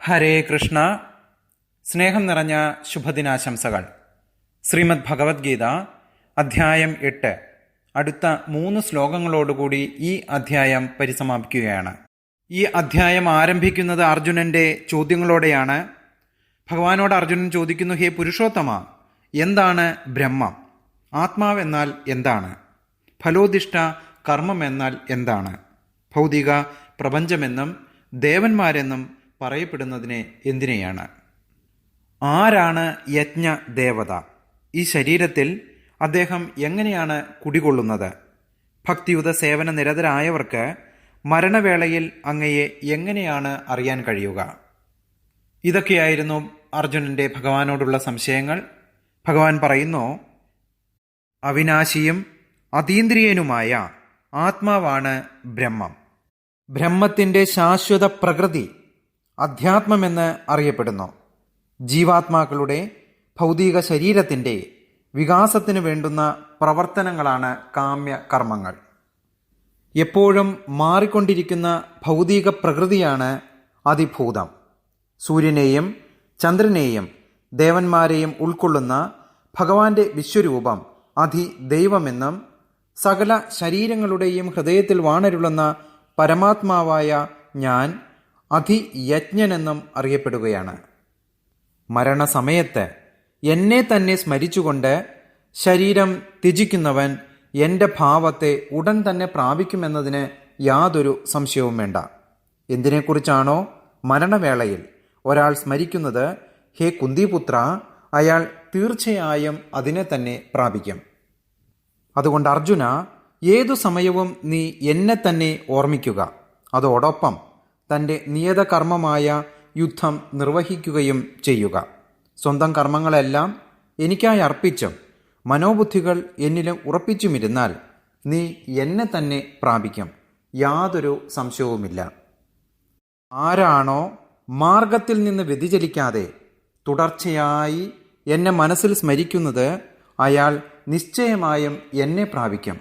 ഹരേ കൃഷ്ണ. സ്നേഹം നിറഞ്ഞ ശുഭദിനാശംസകൾ. ശ്രീമദ് ഭഗവത്ഗീത അധ്യായം എട്ട്. അടുത്ത മൂന്ന് ശ്ലോകങ്ങളോടുകൂടി ഈ അധ്യായം പരിസമാപിക്കുകയാണ്. ഈ അധ്യായം ആരംഭിക്കുന്നത് അർജുനന്റെ ചോദ്യങ്ങളോടെയാണ്. ഭഗവാനോട് അർജുനൻ ചോദിക്കുന്നു ഹേ പുരുഷോത്തമ എന്താണ് ബ്രഹ്മം? ആത്മാവെന്നാൽ എന്താണ്? ഫലോദിഷ്ട കർമ്മം എന്നാൽ എന്താണ്? ഭൗതിക പ്രപഞ്ചമെന്നും ദേവന്മാരെന്നും പറയപ്പെടുന്നതിനെ എന്തിനെയാണ്? ആരാണ് യജ്ഞ ദേവത ഈ ശരീരത്തിൽ അദ്ദേഹം എങ്ങനെയാണ് കുടികൊള്ളുന്നത്? ഭക്തിയുത സേവന നിരതരായവർക്ക് മരണവേളയിൽ അങ്ങയെ എങ്ങനെയാണ് അറിയാൻ കഴിയുക? ഇതൊക്കെയായിരുന്നു അർജുനന്റെ ഭഗവാനോടുള്ള സംശയങ്ങൾ. ഭഗവാൻ പറയുന്നു അവിനാശിയും അതീന്ദ്രിയനുമായ ആത്മാവാണ് ബ്രഹ്മം. ബ്രഹ്മത്തിന്റെ ശാശ്വത പ്രകൃതി അധ്യാത്മമെന്ന് അറിയപ്പെടുന്നു. ജീവാത്മാക്കളുടെ ഭൗതിക ശരീരത്തിന്റെ വികാസത്തിന് വേണ്ടുന്ന പ്രവർത്തനങ്ങളാണ് കാമ്യ കർമ്മങ്ങൾ. എപ്പോഴും മാറിക്കൊണ്ടിരിക്കുന്ന ഭൗതിക പ്രകൃതിയാണ് അതിഭൂതം. സൂര്യനെയും ചന്ദ്രനെയും ദേവന്മാരെയും ഉൾക്കൊള്ളുന്ന ഭഗവാന്റെ വിശ്വരൂപം അതിദൈവമെന്നും സകല ശരീരങ്ങളുടെയും ഹൃദയത്തിൽ വാണരുളുന്ന പരമാത്മാവായ ഞാൻ അധിയജ്ഞനെന്നും അറിയപ്പെടുകയാണ്. മരണസമയത്ത് എന്നെ തന്നെ സ്മരിച്ചുകൊണ്ട് ശരീരം ത്യജിക്കുന്നവൻ എന്റെ ഭാവത്തെ ഉടൻ തന്നെ പ്രാപിക്കുമെന്നതിന് യാതൊരു സംശയവും വേണ്ട. എന്തിനെക്കുറിച്ചാണോ മരണവേളയിൽ ഒരാൾ സ്മരിക്കുന്നത്? ഹേ കുന്തിപുത്ര അയാൾ തീർച്ചയായും അതിനെ തന്നെ പ്രാപിക്കും. അതുകൊണ്ട് അർജുന ഏതു സമയവും നീ എന്നെ തന്നെ ഓർമ്മിക്കുക. അതോടൊപ്പം തന്റെ നിയതകർമ്മമായ യുദ്ധം നിർവഹിക്കുകയും ചെയ്യുക. സ്വന്തം കർമ്മങ്ങളെല്ലാം എനിക്കായി അർപ്പിച്ചും മനോബുദ്ധികൾ എന്നിലും ഉറപ്പിച്ചുമിരുന്നാൽ നീ എന്നെ തന്നെ പ്രാപിക്കും. യാതൊരു സംശയവുമില്ല. ആരാണോ മാർഗത്തിൽ നിന്ന് വ്യതിചലിക്കാതെ തുടർച്ചയായി എന്നെ മനസ്സിൽ സ്മരിക്കുന്നത് അയാൾ നിശ്ചയമായും എന്നെ പ്രാപിക്കും.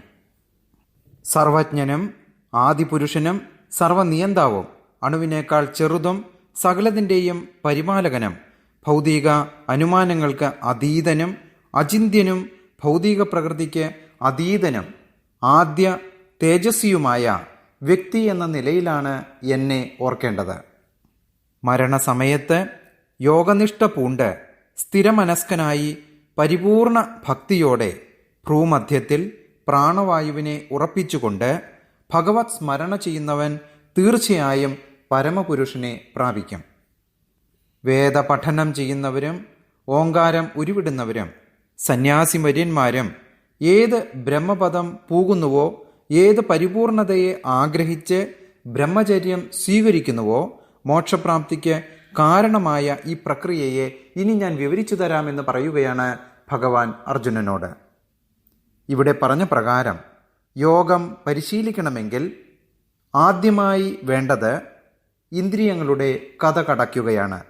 സർവജ്ഞനും ആദിപുരുഷനും സർവനിയന്താവും. അണുവിനേക്കാൾ ചെറുതും സകലതിന്റെയും പരിപാലകനും ഭൗതിക അനുമാനങ്ങൾക്ക് അതീതനും അചിന്ത്യനും ഭൗതിക പ്രകൃതിക്ക് അതീതനും ആദ്യ തേജസ്വിയുമായ വ്യക്തി എന്ന നിലയിലാണ് എന്നെ ഓർക്കേണ്ടത്. മരണസമയത്ത് യോഗനിഷ്ഠ പൂണ്ട് സ്ഥിരമനസ്കനായി പരിപൂർണ ഭക്തിയോടെ ഭ്രൂമധ്യത്തിൽ പ്രാണവായുവിനെ ഉറപ്പിച്ചുകൊണ്ട് ഭഗവത് സ്മരണ ചെയ്യുന്നവൻ തീർച്ചയായും പരമപുരുഷനെ പ്രാപിക്കും. വേദപഠനം ചെയ്യുന്നവരും ഓങ്കാരം ഉരുവിടുന്നവരും സന്യാസിമര്യന്മാരും ഏത് ബ്രഹ്മപദം പൂകുന്നുവോ ഏത് പരിപൂർണതയെ ആഗ്രഹിച്ച് ബ്രഹ്മചര്യം സ്വീകരിക്കുന്നുവോ മോക്ഷപ്രാപ്തിക്ക് കാരണമായ ഈ പ്രക്രിയയെ ഇനി ഞാൻ വിവരിച്ചു തരാമെന്ന് പറയുകയാണ് ഭഗവാൻ അർജുനനോട്. ഇവിടെ പറഞ്ഞ പ്രകാരം യോഗം പരിശീലിക്കണമെങ്കിൽ ആദ്യമായി വേണ്ടത് ഇന്ദ്രിയങ്ങളുടെ കഥ കടയ്ക്കുകയാണ്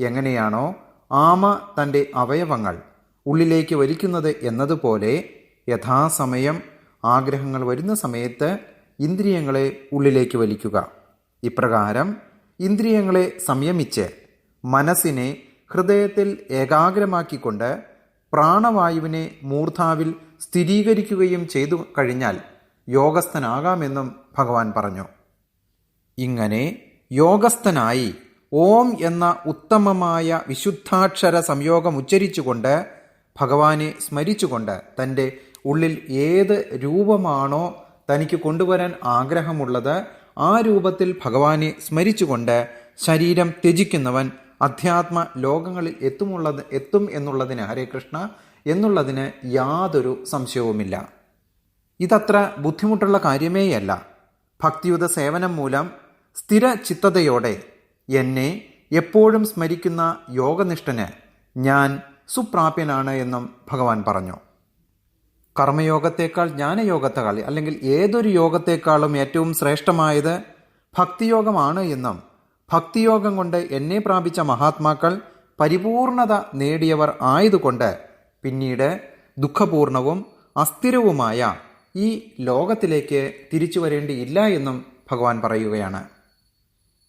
എങ്ങനെയാണോ ആമ തന്റെ അവയവങ്ങൾ ഉള്ളിലേക്ക് വലിക്കുന്നത് എന്നതുപോലെ യഥാസമയം ആഗ്രഹങ്ങൾ വരുന്ന സമയത്ത് ഇന്ദ്രിയങ്ങളെ ഉള്ളിലേക്ക് വലിക്കുക. ഇപ്രകാരം ഇന്ദ്രിയങ്ങളെ സംയമിച്ച് മനസ്സിനെ ഹൃദയത്തിൽ ഏകാഗ്രമാക്കിക്കൊണ്ട് പ്രാണവായുവിനെ മൂർധാവിൽ സ്ഥിരീകരിക്കുകയും ചെയ്തു കഴിഞ്ഞാൽ യോഗസ്ഥനാകാമെന്നും ഭഗവാൻ പറഞ്ഞു. ഇങ്ങനെ യോഗസ്ഥനായി ഓം എന്ന ഉത്തമമായ വിശുദ്ധാക്ഷര സംയോഗം ഉച്ചരിച്ചുകൊണ്ട് ഭഗവാനെ സ്മരിച്ചുകൊണ്ട് തന്റെ ഉള്ളിൽ ഏത് രൂപമാണോ തനിക്ക് കൊണ്ടുവരാൻ ആഗ്രഹമുള്ളത് ആ രൂപത്തിൽ ഭഗവാനെ സ്മരിച്ചുകൊണ്ട് ശരീരം ത്യജിക്കുന്നവൻ അധ്യാത്മ ലോകങ്ങളിൽ എത്തുമുള്ളത് എത്തും എന്നുള്ളതിന് ഹരേ കൃഷ്ണ എന്നുള്ളതിന് യാതൊരു സംശയവുമില്ല. ഇതത്ര ബുദ്ധിമുട്ടുള്ള കാര്യമേയല്ല. ഭക്തിയുത സേവനം മൂലം സ്ഥിര ചിത്തതയോടെ എന്നെ എപ്പോഴും സ്മരിക്കുന്ന യോഗനിഷ്ഠന് ഞാൻ സുപ്രാപ്യനാണ് എന്നും ഭഗവാൻ പറഞ്ഞു. കർമ്മയോഗത്തേക്കാൾ ജ്ഞാനയോഗത്തേക്കാൾ അല്ലെങ്കിൽ ഏതൊരു യോഗത്തേക്കാളും ഏറ്റവും ശ്രേഷ്ഠമായത് ഭക്തിയോഗമാണ് എന്നും ഭക്തിയോഗം കൊണ്ട് എന്നെ പ്രാപിച്ച മഹാത്മാക്കൾ പരിപൂർണത നേടിയവർ ആയതുകൊണ്ട് പിന്നീട് ദുഃഖപൂർണവും അസ്ഥിരവുമായ ഈ ലോകത്തിലേക്ക് തിരിച്ചു വരേണ്ടിയില്ല എന്നും ഭഗവാൻ പറയുകയാണ്.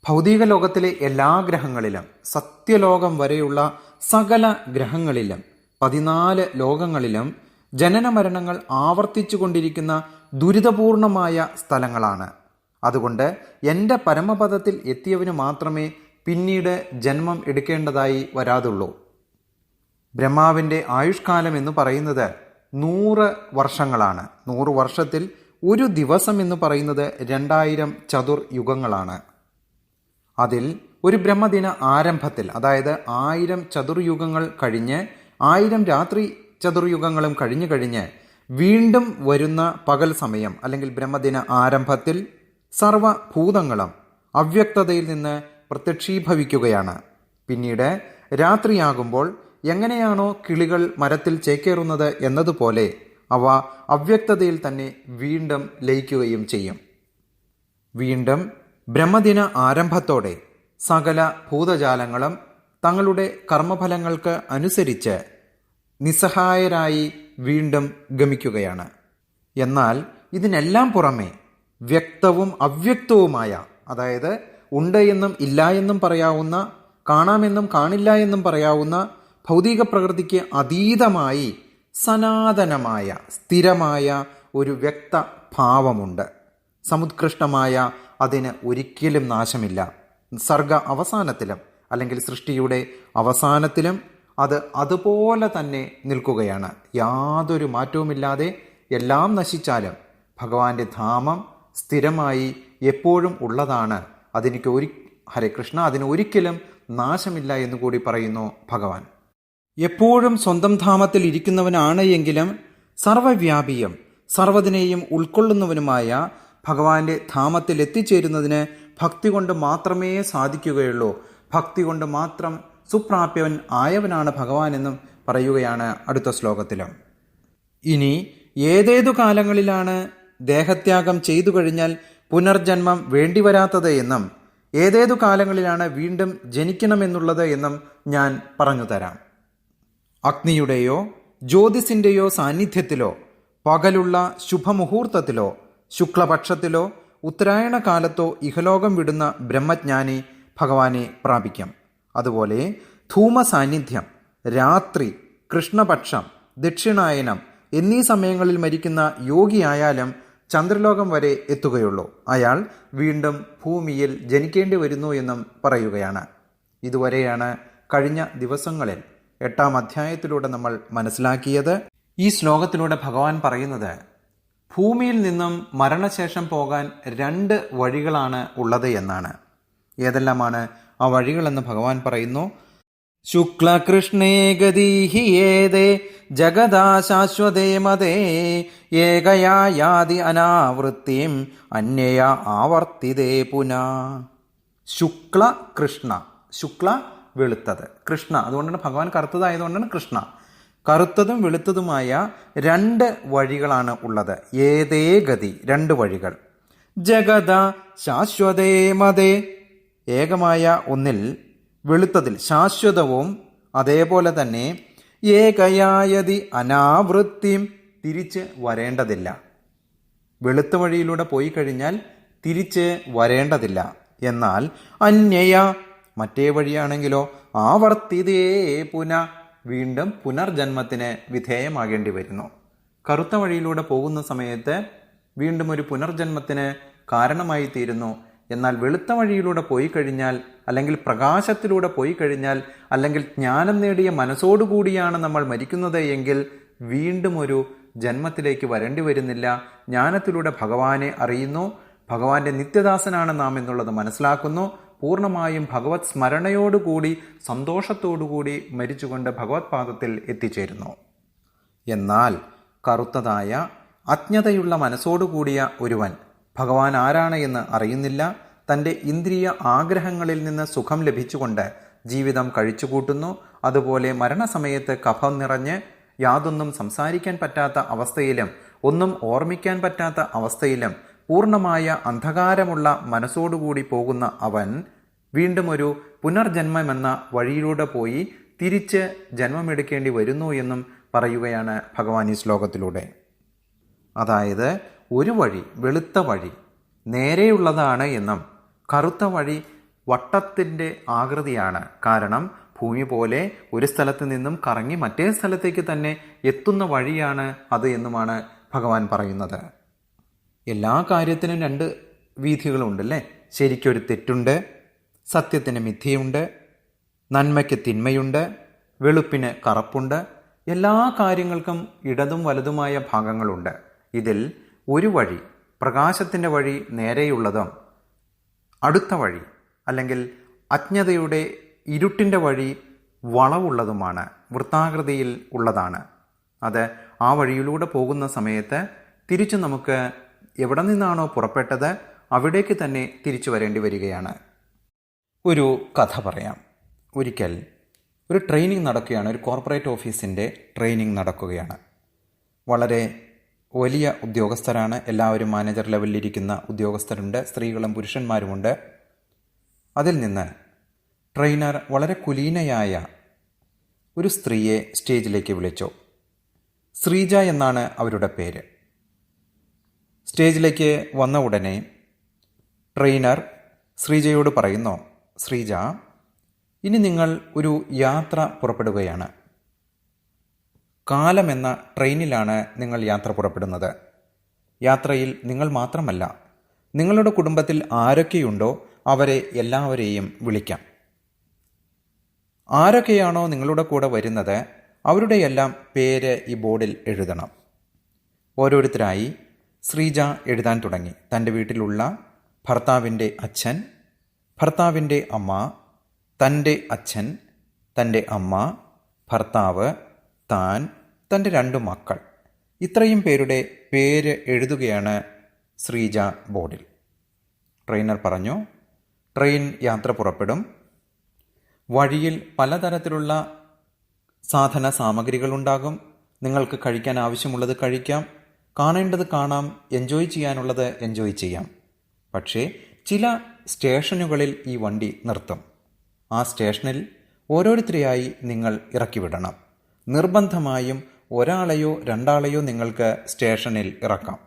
ഭൗതിക ലോകത്തിലെ എല്ലാ ഗ്രഹങ്ങളിലും സത്യലോകം വരെയുള്ള സകല ഗ്രഹങ്ങളിലും പതിനാല് ലോകങ്ങളിലും ജനന മരണങ്ങൾ ആവർത്തിച്ചു കൊണ്ടിരിക്കുന്ന ദുരിതപൂർണമായ സ്ഥലങ്ങളാണ്. അതുകൊണ്ട് എന്റെ പരമപദത്തിൽ എത്തിയവന് മാത്രമേ പിന്നീട് ജന്മം എടുക്കേണ്ടതായി വരാതുള്ളൂ. ബ്രഹ്മാവിന്റെ ആയുഷ്കാലം എന്ന് പറയുന്നത് നൂറ് വർഷങ്ങളാണ്. നൂറ് വർഷത്തിൽ ഒരു ദിവസം എന്ന് പറയുന്നത് രണ്ടായിരം ചതുർ യുഗങ്ങളാണ്. അതിൽ ഒരു ബ്രഹ്മദിന ആരംഭത്തിൽ അതായത് ആയിരം ചതുർയുഗങ്ങൾ കഴിഞ്ഞ് ആയിരം രാത്രി ചതുർയുഗങ്ങളും കഴിഞ്ഞു കഴിഞ്ഞ് വീണ്ടും വരുന്ന പകൽ സമയം അല്ലെങ്കിൽ ബ്രഹ്മദിന ആരംഭത്തിൽ സർവഭൂതങ്ങളും അവ്യക്തതയിൽ നിന്ന് പ്രത്യക്ഷീഭവിക്കുകയാണ്. പിന്നീട് രാത്രിയാകുമ്പോൾ എങ്ങനെയാണോ കിളികൾ മരത്തിൽ ചേക്കേറുന്നത് എന്നതുപോലെ അവ അവ്യക്തതയിൽ തന്നെ വീണ്ടും ലയിക്കുകയും ചെയ്യും. വീണ്ടും ബ്രഹ്മദിന ആരംഭത്തോടെ സകല ഭൂതജാലങ്ങളും തങ്ങളുടെ കർമ്മഫലങ്ങൾക്ക് അനുസരിച്ച് നിസ്സഹായരായി വീണ്ടും ഗമിക്കുകയാണ്. എന്നാൽ ഇതിനെല്ലാം പുറമെ വ്യക്തവും അവ്യക്തവുമായ അതായത് ഉണ്ട് എന്നും ഇല്ല എന്നും പറയാവുന്ന കാണാമെന്നും കാണില്ല എന്നും പറയാവുന്ന ഭൗതിക പ്രകൃതിക്ക് അതീതമായി സനാതനമായ സ്ഥിരമായ ഒരു വ്യക്ത ഭാവമുണ്ട് സമുത്കൃഷ്ടമായ അതിന് ഒരിക്കലും നാശമില്ല. സർഗ അവസാനത്തിലും അല്ലെങ്കിൽ സൃഷ്ടിയുടെ അവസാനത്തിലും അത് അതുപോലെ തന്നെ നിൽക്കുകയാണ്. യാതൊരു മാറ്റവുമില്ലാതെ എല്ലാം നശിച്ചാലും ഭഗവാന്റെ ധാമം സ്ഥിരമായി എപ്പോഴും ഉള്ളതാണ്. അതിനിക്ക് ഒരു ഹരേ കൃഷ്ണ അതിന് ഒരിക്കലും നാശമില്ല എന്ന് കൂടി പറയുന്നു ഭഗവാൻ. എപ്പോഴും സ്വന്തം ധാമത്തിൽ ഇരിക്കുന്നവനാണ് എങ്കിലും സർവവ്യാപിയും സർവതിനെയും ഉൾക്കൊള്ളുന്നവനുമായ ഭഗവാന്റെ ധാമത്തിൽ എത്തിച്ചേരുന്നതിന് ഭക്തി കൊണ്ട് മാത്രമേ സാധിക്കുകയുള്ളൂ. ഭക്തി കൊണ്ട് മാത്രം സുപ്രാപ്യവൻ ആയവനാണ് ഭഗവാൻ എന്നും പറയുകയാണ് അടുത്ത ശ്ലോകത്തിലും. ഇനി ഏതേതു കാലങ്ങളിലാണ് ദേഹത്യാഗം ചെയ്തു കഴിഞ്ഞാൽ പുനർജന്മം വേണ്ടിവരാത്തത് എന്നും ഏതേതു കാലങ്ങളിലാണ് വീണ്ടും ജനിക്കണമെന്നുള്ളത് എന്നും ഞാൻ പറഞ്ഞു തരാം. അഗ്നിയുടെയോ ജ്യോതിസിന്റെയോ സാന്നിധ്യത്തിലോ പകലുള്ള ശുഭമുഹൂർത്തത്തിലോ ശുക്ലപക്ഷത്തിലോ ഉത്തരായണ കാലത്തോ ഇഹലോകം വിടുന്ന ബ്രഹ്മജ്ഞാനി ഭഗവാനെ പ്രാപിക്കാം. അതുപോലെ ധൂമ സാന്നിധ്യം രാത്രി കൃഷ്ണപക്ഷം ദക്ഷിണായനം എന്നീ സമയങ്ങളിൽ മരിക്കുന്ന യോഗിയായാലും ചന്ദ്രലോകം വരെ എത്തുകയുള്ളൂ. അയാൾ വീണ്ടും ഭൂമിയിൽ ജനിക്കേണ്ടി വരുന്നു എന്നും പറയുകയാണ്. ഇതുവരെയാണ് കഴിഞ്ഞ ദിവസങ്ങളിൽ എട്ടാം അധ്യായത്തിലൂടെ നമ്മൾ മനസ്സിലാക്കിയത്. ഈ ശ്ലോകത്തിലൂടെ ഭഗവാൻ പറയുന്നത് ഭൂമിയിൽ നിന്നും മരണശേഷം പോകാൻ രണ്ട് വഴികളാണ് ഉള്ളത് എന്നാണ്. ഏതെല്ലാമാണ് ആ വഴികളെന്ന് ഭഗവാൻ പറയുന്നു? ശുക്ലകൃഷ്ണേ ഗതീഹി ഏതേ ജഗദാ ശാശ്വതേ മതേ ഏകയാ യാതി അനാവൃത്തിം അന്യയ ആവർത്തിതേ പുന. ശുക്ല കൃഷ്ണ ശുക്ല വെളുത്തത്. കൃഷ്ണ അതുകൊണ്ടാണ് ഭഗവാൻ കറുത്തതായതുകൊണ്ടാണ് കൃഷ്ണ. കറുത്തതും വെളുത്തതുമായ രണ്ട് വഴികളാണ് ഉള്ളത്. ഏതേ ഗതി? രണ്ട് വഴികൾ. ജഗത ശാശ്വതേ മതേ ഏകമായ ഒന്നിൽ വെളുത്തതിൽ ശാശ്വതവും അതേപോലെ തന്നെ ഏകയായതി അനാവൃത്തിയും തിരിച്ച് വരേണ്ടതില്ല. വെളുത്ത വഴിയിലൂടെ പോയി കഴിഞ്ഞാൽ തിരിച്ച് വരേണ്ടതില്ല. എന്നാൽ അന്യയ മറ്റേ വഴിയാണെങ്കിലോ ആവർത്തിതേ പുന വീണ്ടും പുനർജന്മത്തിന് വിധേയമാകേണ്ടി വരുന്നു. കറുത്ത വഴിയിലൂടെ പോകുന്ന സമയത്ത് വീണ്ടും ഒരു പുനർജന്മത്തിന് കാരണമായി തീരുന്നു എന്നാൽ വെളുത്ത വഴിയിലൂടെ പോയി കഴിഞ്ഞാൽ അല്ലെങ്കിൽ പ്രകാശത്തിലൂടെ പോയി കഴിഞ്ഞാൽ അല്ലെങ്കിൽ ജ്ഞാനം നേടിയ മനസ്സോടുകൂടിയാണ് നമ്മൾ മരിക്കുന്നത് എങ്കിൽ വീണ്ടും ഒരു ജന്മത്തിലേക്ക് വരേണ്ടി വരുന്നില്ല. ജ്ഞാനത്തിലൂടെ ഭഗവാനെ അറിയുന്നു. ഭഗവാന്റെ നിത്യദാസനാണ് നാം എന്നുള്ളത് മനസ്സിലാക്കുന്നു. പൂർണമായും ഭഗവത് സ്മരണയോടുകൂടി സന്തോഷത്തോടുകൂടി മരിച്ചുകൊണ്ട് ഭഗവത് പാദത്തിൽ എത്തിച്ചേരുന്നു. എന്നാൽ കറുത്തതായ അജ്ഞതയുള്ള മനസ്സോടുകൂടിയ ഒരുവൻ ഭഗവാൻ ആരാണ് എന്ന് അറിയുന്നില്ല. തന്റെ ഇന്ദ്രിയ ആഗ്രഹങ്ങളിൽ നിന്ന് സുഖം ലഭിച്ചുകൊണ്ട് ജീവിതം കഴിച്ചുകൂട്ടുന്നു. അതുപോലെ മരണസമയത്ത് കഫം നിറഞ്ഞ് യാതൊന്നും സംസാരിക്കാൻ പറ്റാത്ത അവസ്ഥയിലും ഒന്നും ഓർമ്മിക്കാൻ പറ്റാത്ത അവസ്ഥയിലും പൂർണമായ അന്ധകാരമുള്ള മനസ്സോടുകൂടി പോകുന്ന അവൻ വീണ്ടും ഒരു പുനർജന്മമെന്ന വഴിയിലൂടെ പോയി തിരിച്ച് ജന്മമെടുക്കേണ്ടി വരുന്നു എന്നും പറയുകയാണ് ഭഗവാൻ ഈ ശ്ലോകത്തിലൂടെ. അതായത് ഒരു വഴി വെളുത്ത വഴി നേരെയുള്ളതാണ് എന്നും കറുത്ത വഴി വട്ടത്തിന്റെ ആകൃതിയാണ്. കാരണം ഭൂമി പോലെ ഒരു സ്ഥലത്ത് നിന്നും കറങ്ങി മറ്റേ സ്ഥലത്തേക്ക് തന്നെ എത്തുന്ന വഴിയാണ് അത് എന്നുമാണ് ഭഗവാൻ പറയുന്നത്. എല്ലാ കാര്യത്തിനും രണ്ട് വീഥികളുണ്ട് വീഥികളുണ്ടല്ലേ ശരിക്കൊരു തെറ്റുണ്ട് സത്യത്തിന് മിഥ്യയുണ്ട് നന്മയ്ക്ക് തിന്മയുണ്ട് വെളുപ്പിന് കറുപ്പുണ്ട് എല്ലാ കാര്യങ്ങൾക്കും ഇടതും വലതുമായ ഭാഗങ്ങളുണ്ട്. ഇതിൽ ഒരു വഴി പ്രകാശത്തിന്റെ വഴി നേരെയുള്ളതും അടുത്ത വഴി അല്ലെങ്കിൽ അജ്ഞതയുടെ ഇരുട്ടിന്റെ വഴി വളവുള്ളതുമാണ് വൃത്താകൃതിയിൽ ഉള്ളതാണ്. അത് ആ വഴിയിലൂടെ പോകുന്ന സമയത്ത് തിരിച്ചു നമുക്ക് എവിടെ നിന്നാണോ പുറപ്പെട്ടത് അവിടേക്ക് തന്നെ തിരിച്ചു വരേണ്ടി വരികയാണ്. ഒരു കഥ പറയാം. ഒരിക്കൽ ഒരു ട്രെയിനിങ് നടക്കുകയാണ്. ഒരു കോർപ്പറേറ്റ് ഓഫീസിന്റെ ട്രെയിനിങ് നടക്കുകയാണ്. വളരെ വലിയ ഉദ്യോഗസ്ഥരാണ്. എല്ലാവരും മാനേജർ ലെവലിലിരിക്കുന്ന ഉദ്യോഗസ്ഥരുണ്ട്. സ്ത്രീകളും പുരുഷന്മാരുമുണ്ട്. അതിൽ നിന്ന് ട്രെയിനർ വളരെ കുലീനയായ ഒരു സ്ത്രീയെ സ്റ്റേജിലേക്ക് വിളിച്ചു. ശ്രീജ എന്നാണ് അവരുടെ പേര്. സ്റ്റേജിലേക്ക് വന്ന ഉടനെ ട്രെയിനർ ശ്രീജയോട് പറയുന്നു ശ്രീജ ഇനി നിങ്ങൾ ഒരു യാത്ര പുറപ്പെടുകയാണ്. കാലം എന്ന ട്രെയിനിലാണ് നിങ്ങൾ യാത്ര പുറപ്പെടുന്നത്. യാത്രയിൽ നിങ്ങൾ മാത്രമല്ല നിങ്ങളുടെ കുടുംബത്തിൽ ആരൊക്കെയുണ്ടോ അവരെ എല്ലാവരെയും വിളിക്കാം. ആരൊക്കെയാണോ നിങ്ങളുടെ കൂടെ വരുന്നത് അവരുടെയെല്ലാം പേര് ഈ ബോർഡിൽ എഴുതണം. ഓരോരുത്തരായി ശ്രീജ എഴുതാൻ തുടങ്ങി. തന്റെ വീട്ടിലുള്ള ഭർത്താവിന്റെ അച്ഛൻ ഭർത്താവിന്റെ അമ്മ തന്റെ അച്ഛൻ തന്റെ അമ്മ ഭർത്താവ് താൻ തന്റെ രണ്ട് മക്കൾ. ഇത്രയും പേരുടെ പേര് എഴുതുകയാണ് ശ്രീജ ബോർഡിൽ. ട്രെയിനർ പറഞ്ഞു ട്രെയിൻ യാത്ര പുറപ്പെടും. വഴിയിൽ പലതരത്തിലുള്ള സാധന സാമഗ്രികളുണ്ടാകും. നിങ്ങൾക്ക് കഴിക്കാൻ ആവശ്യമുള്ളത് കഴിക്കാം. കാണേണ്ടത് കാണാം എൻജോയ് ചെയ്യാനുള്ളത് എൻജോയ് ചെയ്യാം. പക്ഷേ ചില സ്റ്റേഷനുകളിൽ ഈ വണ്ടി നിർത്തും. ആ സ്റ്റേഷനിൽ ഓരോരുത്തരെയായി നിങ്ങൾ ഇറക്കി വിടണം. നിർബന്ധമായും ഒരാളെയോ രണ്ടാളെയോ നിങ്ങൾക്ക് സ്റ്റേഷനിൽ ഇറക്കാം.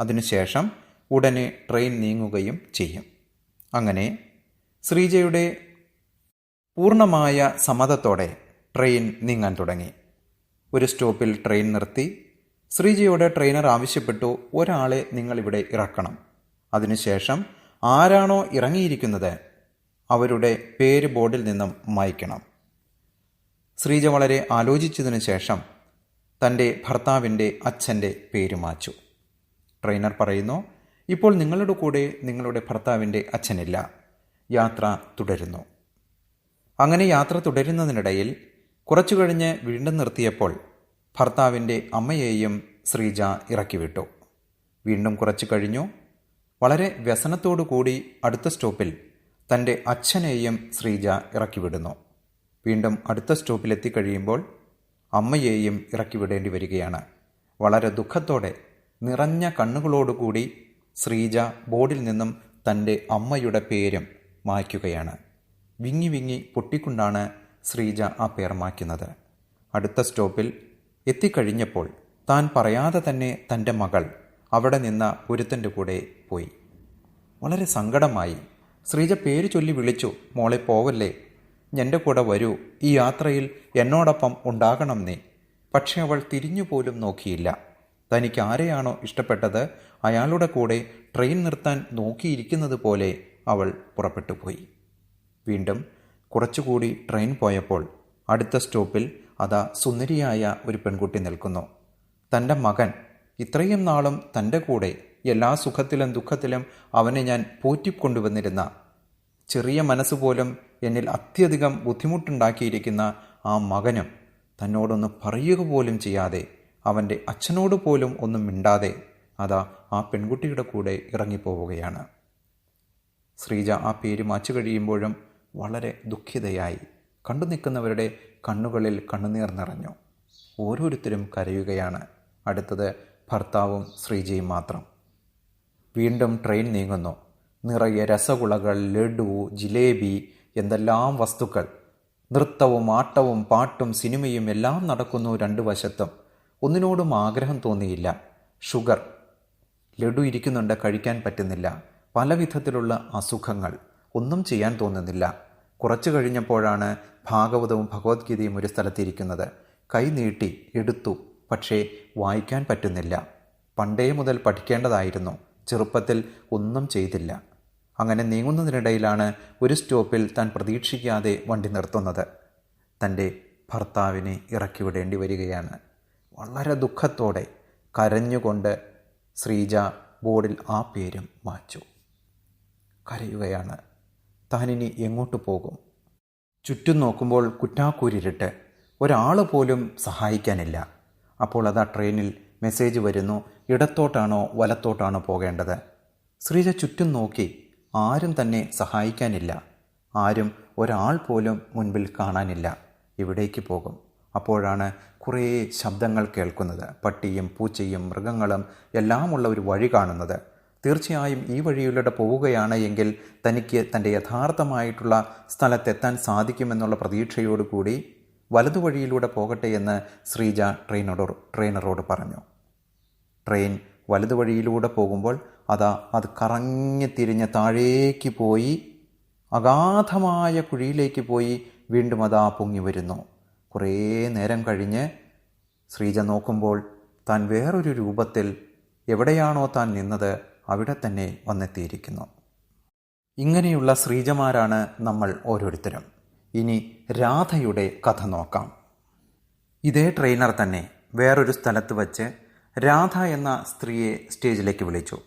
അതിനുശേഷം ഉടനെ ട്രെയിൻ നീങ്ങുകയും ചെയ്യും. അങ്ങനെ ശ്രീജയുടെ പൂർണമായ സമ്മതത്തോടെ ട്രെയിൻ നീങ്ങാൻ തുടങ്ങി. ഒരു സ്റ്റോപ്പിൽ ട്രെയിൻ നിർത്തി ശ്രീജയോട് ട്രെയിനർ ആവശ്യപ്പെട്ടു ഒരാളെ നിങ്ങൾ ഇവിടെ ഇറക്കണം. അതിനുശേഷം ആരാണോ ഇറങ്ങിയിരിക്കുന്നത് അവരുടെ പേര് ബോർഡിൽ നിന്നും മായ്ക്കണം. ശ്രീജ വളരെ ആലോചിച്ചതിനു ശേഷം തന്റെ ഭർത്താവിന്റെ അച്ഛന്റെ പേര് മാച്ചു. ട്രെയിനർ പറയുന്നു ഇപ്പോൾ നിങ്ങളുടെ കൂടെ നിങ്ങളുടെ ഭർത്താവിന്റെ അച്ഛനില്ല. യാത്ര തുടരുന്നു. അങ്ങനെ യാത്ര തുടരുന്നതിനിടയിൽ കുറച്ചു കഴിഞ്ഞ് വീണ്ടും നിർത്തിയപ്പോൾ ഭർത്താവിന്റെ അമ്മയെയും ശ്രീജ ഇറക്കി വിട്ടു വീണ്ടും കുറച്ചു കഴിഞ്ഞു. വളരെ വ്യസനത്തോടു കൂടി അടുത്ത സ്റ്റോപ്പിൽ തന്റെ അച്ഛനെയും ശ്രീജ ഇറക്കിവിടുന്നു. വീണ്ടും അടുത്ത സ്റ്റോപ്പിൽ എത്തിക്കഴിയുമ്പോൾ അമ്മയെയും ഇറക്കി വിടേണ്ടി വരികയാണ്. വളരെ ദുഃഖത്തോടെ നിറഞ്ഞ കണ്ണുകളോടുകൂടി ശ്രീജ ബോർഡിൽ നിന്നും തന്റെ അമ്മയുടെ പേരും മായ്ക്കുകയാണ്. വിങ്ങി വിങ്ങി പൊട്ടിക്കൊണ്ടാണ് ശ്രീജ ആ പേർ മായ്ക്കുന്നത്. അടുത്ത സ്റ്റോപ്പിൽ എത്തിക്കഴിഞ്ഞപ്പോൾ താൻ പറയാതെ തന്നെ തന്റെ മകൾ അവിടെ നിന്ന ഒരുത്തന്റെ കൂടെ പോയി. വളരെ സങ്കടമായി. ശ്രീജ പേര് ചൊല്ലി വിളിച്ചു മോളെ പോവല്ലേ? എന്റെ കൂടെ വരൂ. ഈ യാത്രയിൽ എന്നോടൊപ്പം ഉണ്ടാകണം നീ പക്ഷെ അവൾ തിരിഞ്ഞു പോലും നോക്കിയില്ല. തനിക്ക് ആരെയാണോ ഇഷ്ടപ്പെട്ടത് അയാളുടെ കൂടെ ട്രെയിൻ നിർത്താൻ നോക്കിയിരിക്കുന്നത് പോലെ അവൾ പുറപ്പെട്ടു പോയി. വീണ്ടും കുറച്ചുകൂടി ട്രെയിൻ പോയപ്പോൾ അടുത്ത സ്റ്റോപ്പിൽ അതാ സുന്ദരിയായ ഒരു പെൺകുട്ടി നിൽക്കുന്നു. തന്റെ മകൻ ഇത്രയും നാളും തന്റെ കൂടെ എല്ലാ സുഖത്തിലും ദുഃഖത്തിലും അവനെ ഞാൻ പോറ്റിക്കൊണ്ടുവന്നിരുന്ന ചെറിയ മനസ്സുപോലും എന്നിൽ അത്യധികം ബുദ്ധിമുട്ടുണ്ടാക്കിയിരിക്കുന്ന ആ മകനും തന്നോടൊന്ന് പറയുക പോലും ചെയ്യാതെ അവന്റെ അച്ഛനോട് പോലും ഒന്നും മിണ്ടാതെ അതാ ആ പെൺകുട്ടിയുടെ കൂടെ ഇറങ്ങിപ്പോവുകയാണ്. ശ്രീജ ആ പേര് മാച്ചു കഴിയുമ്പോഴും വളരെ ദുഃഖിതയായി. കണ്ടു നിൽക്കുന്നവരുടെ കണ്ണുകളിൽ കണ്ണുനീർ നിറഞ്ഞു. ഓരോരുത്തരും കരയുകയാണ്. അടുത്തത് ഭർത്താവും ശ്രീജയും മാത്രം. വീണ്ടും ട്രെയിൻ നീങ്ങുന്നു. നിറയെ രസഗുളകൾ ലഡു ജിലേബി എന്തെല്ലാം വസ്തുക്കൾ. നൃത്തവും ആട്ടവും പാട്ടും സിനിമയും എല്ലാം നടക്കുന്നു രണ്ടു വശത്തും. ഒന്നിനോടും ആഗ്രഹം തോന്നിയില്ല. ഷുഗർ. ലഡു ഇരിക്കുന്നുണ്ട് കഴിക്കാൻ പറ്റുന്നില്ല. പല വിധത്തിലുള്ള അസുഖങ്ങൾ. ഒന്നും ചെയ്യാൻ തോന്നുന്നില്ല. കുറച്ചു കഴിഞ്ഞപ്പോഴാണ് ഭാഗവതവും ഭഗവത്ഗീതയും ഒരു സ്ഥലത്തിരിക്കുന്നത്. കൈ നീട്ടി എടുത്തു പക്ഷേ വായിക്കാൻ പറ്റുന്നില്ല. പണ്ടേ മുതൽ പഠിക്കേണ്ടതായിരുന്നു. ചെറുപ്പത്തിൽ ഒന്നും ചെയ്തില്ല. അങ്ങനെ നീങ്ങുന്നതിനിടയിലാണ് ഒരു സ്റ്റോപ്പിൽ താൻ പ്രതീക്ഷിക്കാതെ വണ്ടി നിർത്തുന്നത്. തന്റെ ഭർത്താവിനെ ഇറക്കി വിടേണ്ടി വരികയാണ്. വളരെ ദുഃഖത്തോടെ കരഞ്ഞുകൊണ്ട് ശ്രീജ ബോർഡിൽ ആ പേരും മാച്ചു. കരയുകയാണ്. താനിനി എങ്ങോട്ട് പോകും? ചുറ്റും നോക്കുമ്പോൾ കുറ്റാക്കൂരിരുട്ട് ഒരാൾ പോലും സഹായിക്കാനില്ല. അപ്പോൾ അതാ ട്രെയിനിൽ മെസ്സേജ് വരുന്നു ഇടത്തോട്ടാണോ വലത്തോട്ടാണോ പോകേണ്ടത്? ശ്രീജ ചുറ്റും നോക്കി ആരും തന്നെ സഹായിക്കാനില്ല. ആരും ഒരാൾ പോലും മുൻപിൽ കാണാനില്ല. ഇവിടേക്ക് പോകും. അപ്പോഴാണ് കുറേ ശബ്ദങ്ങൾ കേൾക്കുന്നത്. പട്ടിയും പൂച്ചയും മൃഗങ്ങളും എല്ലാമുള്ള ഒരു വഴി കാണുന്നത്. തീർച്ചയായും ഈ വഴിയിലൂടെ പോവുകയാണ് എങ്കിൽ തനിക്ക് തന്റെ യഥാർത്ഥമായിട്ടുള്ള സ്ഥലത്തെത്താൻ സാധിക്കുമെന്നുള്ള പ്രതീക്ഷയോടുകൂടി വലതുവഴിയിലൂടെ പോകട്ടെ എന്ന് ശ്രീജ ട്രെയിനോട് ട്രെയിനറോട് പറഞ്ഞു. ട്രെയിൻ വലതുവഴിയിലൂടെ പോകുമ്പോൾ അതാ അത് കറങ്ങി തിരിഞ്ഞ് താഴേക്ക് പോയി അഗാധമായ കുഴിയിലേക്ക് പോയി വീണ്ടും അതാ പൊങ്ങി വരുന്നു. കുറേ നേരം കഴിഞ്ഞ് ശ്രീജ നോക്കുമ്പോൾ താൻ വേറൊരു രൂപത്തിൽ എവിടെയാണോ താൻ നിന്നത് അവിടെ തന്നെ വന്നെത്തിയിരിക്കുന്നു. ഇങ്ങനെയുള്ള ശ്രീജമാരാണ് നമ്മൾ ഓരോരുത്തരും. ഇനി രാധയുടെ കഥ നോക്കാം. ഇതേ ട്രെയിനർ തന്നെ വേറൊരു സ്ഥലത്ത് വച്ച് രാധ എന്ന സ്ത്രീയെ സ്റ്റേജിലേക്ക് വിളിച്ചു.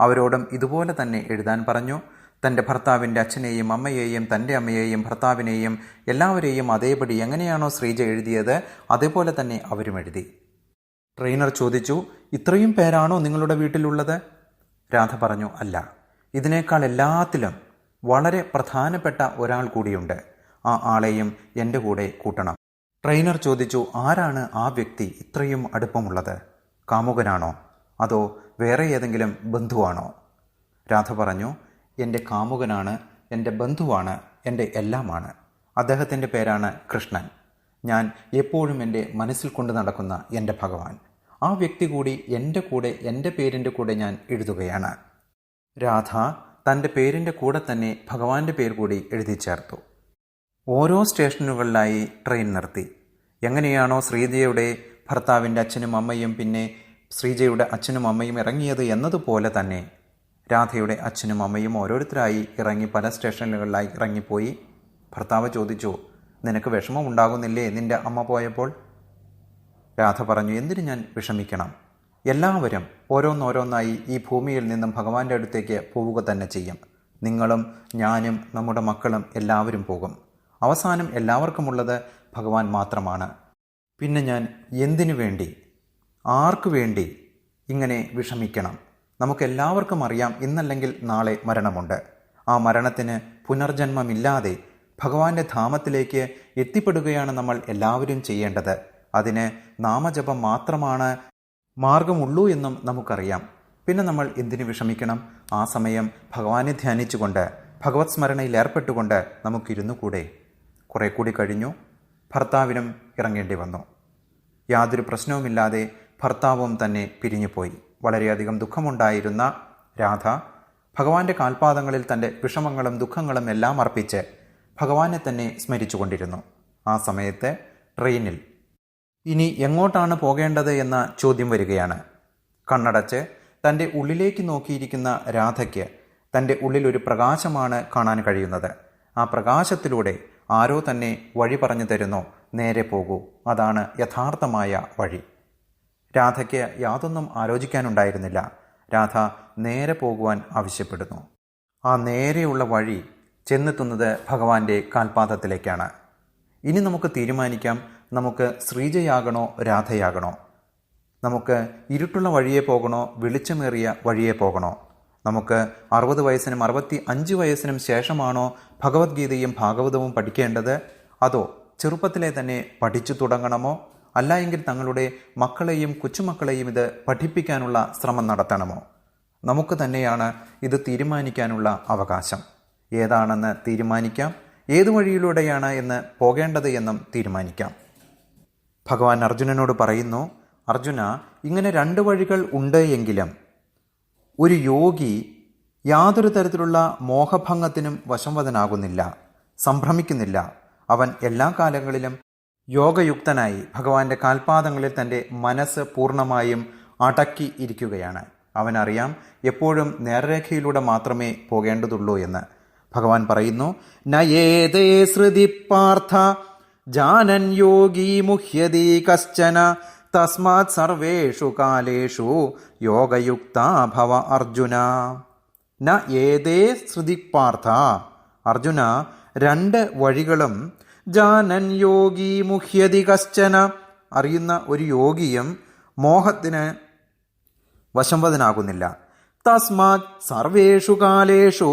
അവരോടും ഇതുപോലെ തന്നെ എഴുതാൻ പറഞ്ഞു. തന്റെ ഭർത്താവിന്റെ അച്ഛനെയും അമ്മയെയും തന്റെ അമ്മയെയും ഭർത്താവിനെയും എല്ലാവരെയും അതേപടി എങ്ങനെയാണോ ശ്രീജ എഴുതിയത് അതേപോലെ തന്നെ അവരും എഴുതി. ട്രെയിനർ ചോദിച്ചു ഇത്രയും പേരാണോ നിങ്ങളുടെ വീട്ടിലുള്ളത്? രാധ പറഞ്ഞു അല്ല ഇതിനേക്കാൾ എല്ലാത്തിലും വളരെ പ്രധാനപ്പെട്ട ഒരാൾ കൂടിയുണ്ട്. ആ ആളെയും എന്റെ കൂടെ കൂട്ടണം. ട്രെയിനർ ചോദിച്ചു ആരാണ് ആ വ്യക്തി ഇത്രയും അടുപ്പമുള്ളത്? കാമുകനാണോ? അതോ വേറെ ഏതെങ്കിലും ബന്ധുവാണോ? രാധ പറഞ്ഞു എന്റെ കാമുകനാണ് എന്റെ ബന്ധുവാണ് എന്റെ എല്ലാമാണ്. അദ്ദേഹത്തിന്റെ പേരാണ് കൃഷ്ണൻ. ഞാൻ എപ്പോഴും എന്റെ മനസ്സിൽ കൊണ്ട് നടക്കുന്ന എന്റെ ഭഗവാൻ. ആ വ്യക്തി കൂടി എന്റെ കൂടെ എന്റെ പേരിന്റെ കൂടെ ഞാൻ എഴുതുകയാണ്. രാധ തന്റെ പേരിന്റെ കൂടെ തന്നെ ഭഗവാന്റെ പേര് കൂടി എഴുതി ചേർത്തു. ഓരോ സ്റ്റേഷനുകളിലായി ട്രെയിൻ നിർത്തി. എങ്ങനെയാണോ ശ്രീജയുടെ ഭർത്താവിന്റെ അച്ഛനും അമ്മയും പിന്നെ ശ്രീജയുടെ അച്ഛനും അമ്മയും ഇറങ്ങിയത് എന്നതുപോലെ തന്നെ രാധയുടെ അച്ഛനും അമ്മയും ഓരോരുത്തരായി ഇറങ്ങി പല സ്റ്റേഷനുകളിലായി ഇറങ്ങിപ്പോയി. ഭർത്താവ് ചോദിച്ചു നിനക്ക് വിഷമം ഉണ്ടാകുന്നില്ലേ? നിന്റെ അമ്മ പോയപ്പോൾ രാധ പറഞ്ഞു എന്തിനു ഞാൻ വിഷമിക്കണം? എല്ലാവരും ഓരോന്നോരോന്നായി ഈ ഭൂമിയിൽ നിന്നും ഭഗവാന്റെ അടുത്തേക്ക് പോവുക തന്നെ ചെയ്യും. നിങ്ങളും ഞാനും നമ്മുടെ മക്കളും എല്ലാവരും പോകും. അവസാനം എല്ലാവർക്കുമുള്ളത് ഭഗവാൻ മാത്രമാണ്. പിന്നെ ഞാൻ എന്തിനു വേണ്ടി? ആർക്കു വേണ്ടി ഇങ്ങനെ വിഷമിക്കണം? നമുക്കെല്ലാവർക്കും അറിയാം ഇന്നല്ലെങ്കിൽ നാളെ മരണമുണ്ട്. ആ മരണത്തിന് പുനർജന്മമില്ലാതെ ഭഗവാന്റെ ധാമത്തിലേക്ക് എത്തിപ്പെടുകയാണ് നമ്മൾ എല്ലാവരും ചെയ്യേണ്ടത്. അതിന് നാമജപം മാത്രമാണ് മാർഗമുള്ളൂ എന്നും നമുക്കറിയാം. പിന്നെ നമ്മൾ എന്തിനു വിഷമിക്കണം? ആ സമയം ഭഗവാനെ ധ്യാനിച്ചുകൊണ്ട് ഭഗവത് സ്മരണയിൽ ഏർപ്പെട്ടുകൊണ്ട് നമുക്കിരുന്നു കൂടെ. കുറെ കൂടി കഴിഞ്ഞു. ഭർത്താവിനും ഇറങ്ങേണ്ടി വന്നു. യാതൊരു പ്രശ്നവുമില്ലാതെ ഭർത്താവും തന്നെ പിരിഞ്ഞുപോയി. വളരെയധികം ദുഃഖമുണ്ടായിരുന്ന രാധ ഭഗവാന്റെ കാൽപാദങ്ങളിൽ തന്റെ വിഷമങ്ങളും ദുഃഖങ്ങളും എല്ലാം അർപ്പിച്ച് ഭഗവാനെ തന്നെ സ്മരിച്ചുകൊണ്ടിരുന്നു. ആ സമയത്ത് ട്രെയിനിൽ ഇനി എങ്ങോട്ടാണ് പോകേണ്ടത് എന്ന ചോദ്യം വരികയാണ്. കണ്ണടച്ച് തന്റെ ഉള്ളിലേക്ക് നോക്കിയിരിക്കുന്ന രാധയ്ക്ക് തന്റെ ഉള്ളിലൊരു പ്രകാശമാണ് കാണാൻ കഴിയുന്നത്. ആ പ്രകാശത്തിലൂടെ ആരോ തന്നെ വഴി പറഞ്ഞു തരുന്നു നേരെ പോകൂ. അതാണ് യഥാർത്ഥമായ വഴി. രാധയ്ക്ക് യാതൊന്നും ആലോചിക്കാനുണ്ടായിരുന്നില്ല. രാധ നേരെ പോകുവാൻ ആവശ്യപ്പെടുന്നു. ആ നേരെയുള്ള വഴി ചെന്നെത്തുന്നത് ഭഗവാന്റെ കാൽപാദത്തിലേക്കാണ്. ഇനി നമുക്ക് തീരുമാനിക്കാം നമുക്ക് ശ്രീജയാകണോ രാധയാകണോ? നമുക്ക് ഇരുട്ടുള്ള വഴിയെ പോകണോ വെളിച്ചമേറിയ വഴിയെ പോകണോ? നമുക്ക് അറുപത് വയസ്സിനും അറുപത്തി അഞ്ച് വയസ്സിനും ശേഷമാണോ ഭഗവത്ഗീതയും ഭാഗവതവും പഠിക്കേണ്ടത്? അതോ ചെറുപ്പത്തിലെ തന്നെ പഠിച്ചു തുടങ്ങണമോ? അല്ല എങ്കിൽ തങ്ങളുടെ മക്കളെയും കൊച്ചുമക്കളെയും ഇത് പഠിപ്പിക്കാനുള്ള ശ്രമം നടത്തണമോ? നമുക്ക് തന്നെയാണ് ഇത് തീരുമാനിക്കാനുള്ള അവകാശം. ഏതാണെന്ന് തീരുമാനിക്കാം? ഏതു വഴിയിലൂടെയാണ് എന്ന് പോകേണ്ടത് എന്നും തീരുമാനിക്കാം. ഭഗവാൻ അർജുനനോട് പറയുന്നു അർജുന ഇങ്ങനെ രണ്ട് വഴികൾ ഉണ്ട് എങ്കിലും ഒരു യോഗി യാതൊരു തരത്തിലുള്ള മോഹഭംഗത്തിനും വശംവദനാകുന്നില്ല സംഭ്രമിക്കുന്നില്ല. അവൻ എല്ലാ കാലങ്ങളിലും യോഗയുക്തനായി ഭഗവാന്റെ കാൽപാദങ്ങളിൽ തന്റെ മനസ്സ് പൂർണമായും അടക്കി ഇരിക്കുകയാണ്. അവനറിയാം എപ്പോഴും നേർരേഖയിലൂടെ മാത്രമേ പോകേണ്ടതുള്ളൂ എന്ന്. ഭഗവാൻ പറയുന്നു നയേതേ ശ്രുതി പാർത്ഥ ജാനൻ യോഗി മുഹ്യതി കശ്ചന. തസ്മാത് സർവേഷു കാലേഷു യോഗയുക്ത ഭവ അർജുന. ന ഏതേ ശ്രുതി പാർത്ഥ അർജുന രണ്ട് വഴികളും ജാനൻ യോഗി മുഹ്യതി കശ്ചന. അറിയുന്ന ഒരു യോഗിയും മോഹത്തിന് വശംവദനാകുന്നില്ല തസ്മാത് സർവേഷു കാലേഷു.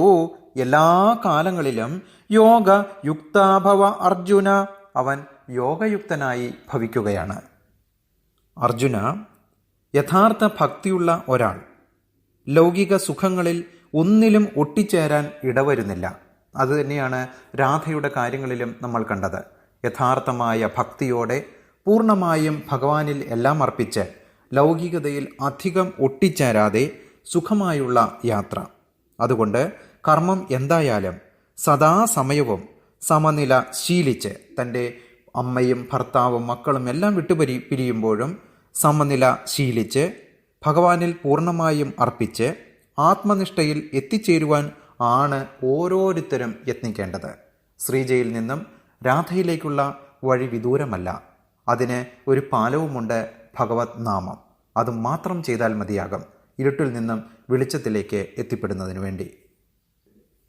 എല്ലാ കാലങ്ങളിലും യോഗ യുക്താഭവ അർജുന. അവൻ യോഗയുക്തനായി ഭവിക്കുകയാണ്. അർജുന യഥാർത്ഥ ഭക്തിയുള്ള ഒരാൾ. ലൗകിക സുഖങ്ങളിൽ ഒന്നിലും ഒട്ടിച്ചേരാൻ ഇടവരുന്നില്ല. അതുതന്നെയാണ് രാധയുടെ കാര്യങ്ങളിലും നമ്മൾ കണ്ടത്. യഥാർത്ഥമായ ഭക്തിയോടെ പൂർണമായും ഭഗവാനിൽ എല്ലാം അർപ്പിച്ച് ലൗകികതയിൽ അധികം ഒട്ടിച്ചേരാതെ സുഖമായുള്ള യാത്ര. അതുകൊണ്ട് കർമ്മം എന്തായാലും സദാസമയവും സമനില ശീലിച്ച് തന്റെ അമ്മയും ഭർത്താവും മക്കളും എല്ലാം വിട്ടുപരി പിരിയുമ്പോഴും സമനില ശീലിച്ച് ഭഗവാനിൽ പൂർണമായും അർപ്പിച്ച് ആത്മനിഷ്ഠയിൽ എത്തിച്ചേരുവാൻ ആണ് ഓരോരുത്തരും യത്നിക്കേണ്ടത്. ശ്രീജയിൽ നിന്നും രാധയിലേക്കുള്ള വഴി വിദൂരമല്ല. അതിന് ഒരു പാലവുമുണ്ട് ഭഗവത് നാമം. അത് മാത്രം ചെയ്താൽ മതിയാകും. ഇരുട്ടിൽ നിന്നും വെളിച്ചത്തിലേക്ക് എത്തിപ്പെടുന്നതിനു വേണ്ടി.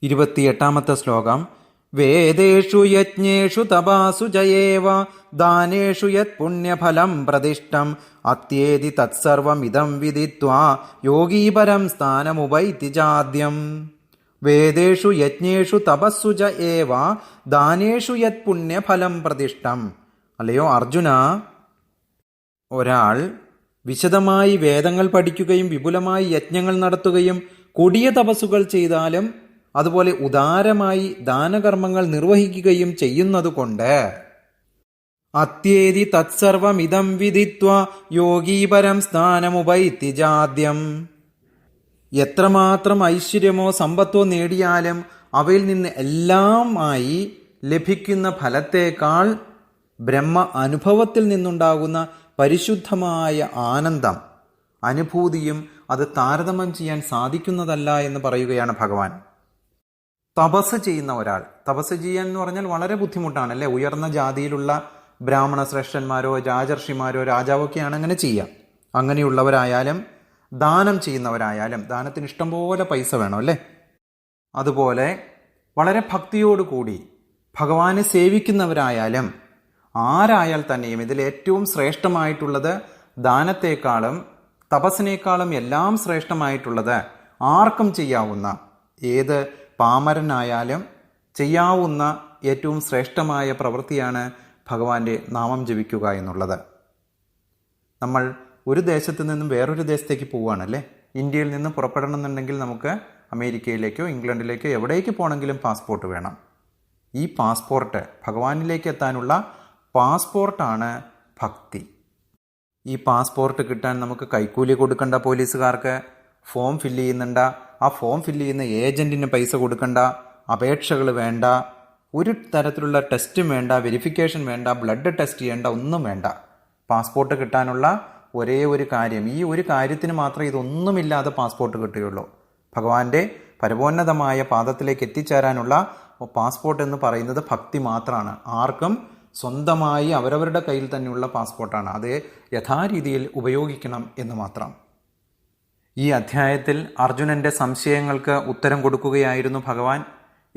ഇരുപത്തിയെട്ടാമത്തെ ശ്ലോകം വേദേഷു യജ്ഞേഷു തപാസു ജയേവ ദാനേഷു യത് പുണ്യഫലം പ്രതിഷ്ഠം. അത്യേതി തത്സർവമിതം വിദിത്വാ യോഗീപരം സ്ഥാനമുപൈതി ചാദ്യം വേദേഷു യജ്ഞേഷു തപസ്സു ജയേവ ഏവ ദാനേഷു യത് പുണ്യഫലം പ്രതിഷ്ഠം. അല്ലയോ അർജുന? ഒരാൾ വിശദമായി വേദങ്ങൾ പഠിക്കുകയും വിപുലമായി യജ്ഞങ്ങൾ നടത്തുകയും കൊടിയ തപസ്സുകൾ ചെയ്താലും അതുപോലെ ഉദാരമായി ദാനകർമ്മങ്ങൾ നിർവഹിക്കുകയും ചെയ്യുന്നതുകൊണ്ട് അത്യേതി തത്സർവമിതം വിധിത്വ യോഗീപരം സ്ഥാനമുപൈത്തി ജാദ്യം. എത്രമാത്രം ഐശ്വര്യമോ സമ്പത്തോ നേടിയാലും അവയിൽ നിന്ന് എല്ലാമായി ലഭിക്കുന്ന ഫലത്തേക്കാൾ ബ്രഹ്മ അനുഭവത്തിൽ നിന്നുണ്ടാകുന്ന പരിശുദ്ധമായ ആനന്ദം അനുഭൂതിയും അത് താരതമ്യം ചെയ്യാൻ സാധിക്കുന്നതല്ല എന്ന് പറയുകയാണ് ഭഗവാൻ. തപസ് ചെയ്യുന്ന ഒരാൾ. തപസ് ചെയ്യാൻ എന്ന് പറഞ്ഞാൽ വളരെ ബുദ്ധിമുട്ടാണ് അല്ലേ? ഉയർന്ന ജാതിയിലുള്ള ബ്രാഹ്മണ ശ്രേഷ്ഠന്മാരോ രാജർഷിമാരോ രാജാവൊക്കെയാണ് അങ്ങനെ ചെയ്യുക. അങ്ങനെയുള്ളവരായാലും ദാനം ചെയ്യുന്നവരായാലും ദാനത്തിന് ഇഷ്ടംപോലെ പൈസ വേണം അല്ലേ? അതുപോലെ വളരെ ഭക്തിയോടുകൂടി ഭഗവാനെ സേവിക്കുന്നവരായാലും ആരായാൽ തന്നെയും ഇതിൽ ഏറ്റവും ശ്രേഷ്ഠമായിട്ടുള്ളത് ദാനത്തെക്കാളും തപസ്സിനേക്കാളും എല്ലാം ശ്രേഷ്ഠമായിട്ടുള്ളത് ആർക്കും ചെയ്യാവുന്ന ഏത് പാമരനായാലും ചെയ്യാവുന്ന ഏറ്റവും ശ്രേഷ്ഠമായ പ്രവൃത്തിയാണ് ഭഗവാന്റെ നാമം ജപിക്കുക എന്നുള്ളത്. നമ്മൾ ഒരു ദേശത്ത് നിന്നും വേറൊരു ദേശത്തേക്ക് പോവുകയാണല്ലേ? ഇന്ത്യയിൽ നിന്ന് പുറപ്പെടണമെന്നുണ്ടെങ്കിൽ നമുക്ക് അമേരിക്കയിലേക്കോ ഇംഗ്ലണ്ടിലേക്കോ എവിടേക്ക് പോകണമെങ്കിലും പാസ്പോർട്ട് വേണം. ഈ പാസ്പോർട്ട് ഭഗവാനിലേക്ക് എത്താനുള്ള പാസ്പോർട്ടാണ് ഭക്തി. ഈ പാസ്പോർട്ട് കിട്ടാൻ നമുക്ക് കൈക്കൂലി കൊടുക്കേണ്ട പോലീസുകാർക്ക് ഫോം ഫില്ല് ചെയ്യുന്നുണ്ട? ആ ഫോം ഫില്ല് ചെയ്യുന്ന ഏജന്റിന് പൈസ കൊടുക്കണ്ട അപേക്ഷകൾ വേണ്ട ഒരു തരത്തിലുള്ള ടെസ്റ്റും വേണ്ട വെരിഫിക്കേഷൻ വേണ്ട ബ്ലഡ് ടെസ്റ്റ് ചെയ്യേണ്ട ഒന്നും വേണ്ട. പാസ്പോർട്ട് കിട്ടാനുള്ള ഒരേ ഒരു കാര്യം. ഈ ഒരു കാര്യത്തിന് മാത്രമേ ഇതൊന്നുമില്ലാതെ പാസ്പോർട്ട് കിട്ടുകയുള്ളൂ. ഭഗവാന്റെ പരമോന്നതമായ പാദത്തിലേക്ക് എത്തിച്ചേരാനുള്ള പാസ്പോർട്ട് എന്ന് പറയുന്നത് ഭക്തി മാത്രമാണ്. ആർക്കും സ്വന്തമായി അവരവരുടെ കയ്യിൽ തന്നെയുള്ള പാസ്പോർട്ടാണ് അത് യഥാരീതിയിൽ ഉപയോഗിക്കണം എന്ന് മാത്രം. ഈ അധ്യായത്തിൽ അർജുനന്റെ സംശയങ്ങൾക്ക് ഉത്തരം കൊടുക്കുകയായിരുന്നു ഭഗവാൻ.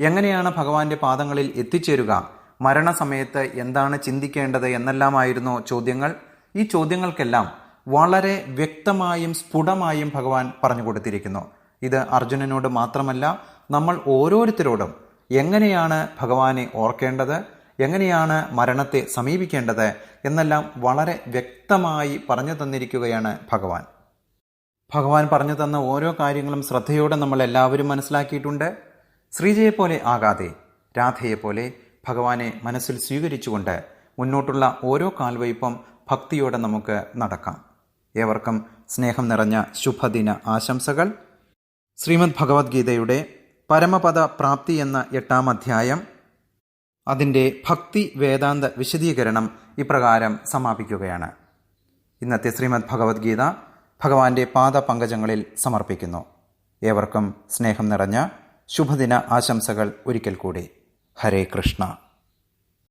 എങ്ങനെയാണ് ഭഗവാന്റെ പാദങ്ങളിൽ എത്തിച്ചേരുക? മരണസമയത്ത് എന്താണ് ചിന്തിക്കേണ്ടത് എന്നെല്ലാമായിരുന്നു ചോദ്യങ്ങൾ. ഈ ചോദ്യങ്ങൾക്കെല്ലാം വളരെ വ്യക്തമായും സ്ഫുടമായും ഭഗവാൻ പറഞ്ഞു കൊടുത്തിരിക്കുന്നു. ഇത് അർജുനനോട് മാത്രമല്ല നമ്മൾ ഓരോരുത്തരോടും എങ്ങനെയാണ് ഭഗവാനെ ഓർക്കേണ്ടത് എങ്ങനെയാണ് മരണത്തെ സമീപിക്കേണ്ടത് എന്നെല്ലാം വളരെ വ്യക്തമായി പറഞ്ഞു തന്നിരിക്കുകയാണ് ഭഗവാൻ. ഭഗവാൻ പറഞ്ഞു തന്ന ഓരോ കാര്യങ്ങളും ശ്രദ്ധയോടെ നമ്മൾ എല്ലാവരും മനസ്സിലാക്കിയിട്ടുണ്ട്. ശ്രീജയെപ്പോലെ ആകാതെ രാധയെപ്പോലെ ഭഗവാനെ മനസ്സിൽ സ്വീകരിച്ചുകൊണ്ട് മുന്നോട്ടുള്ള ഓരോ കാൽവയ്പും ഭക്തിയോടെ നമുക്ക് നടക്കാം. ഏവർക്കും സ്നേഹം നിറഞ്ഞ ശുഭദിന ആശംസകൾ. ശ്രീമദ് ഭഗവത്ഗീതയുടെ പരമപദ പ്രാപ്തി എന്ന എട്ടാം അധ്യായം. അതിന്റെ ഭക്തി വേദാന്ത വിശദീകരണം ഇപ്രകാരം സമാപിക്കുകയാണ്. ഇന്നത്തെ ശ്രീമദ് ഭഗവത്ഗീത ഭഗവാന്റെ പാദപങ്കജങ്ങളിൽ സമർപ്പിക്കുന്നു. ഏവർക്കും സ്നേഹം നിറഞ്ഞ ശുഭദിന ആശംസകൾ ഒരിക്കൽ കൂടി. ഹരേ കൃഷ്ണ.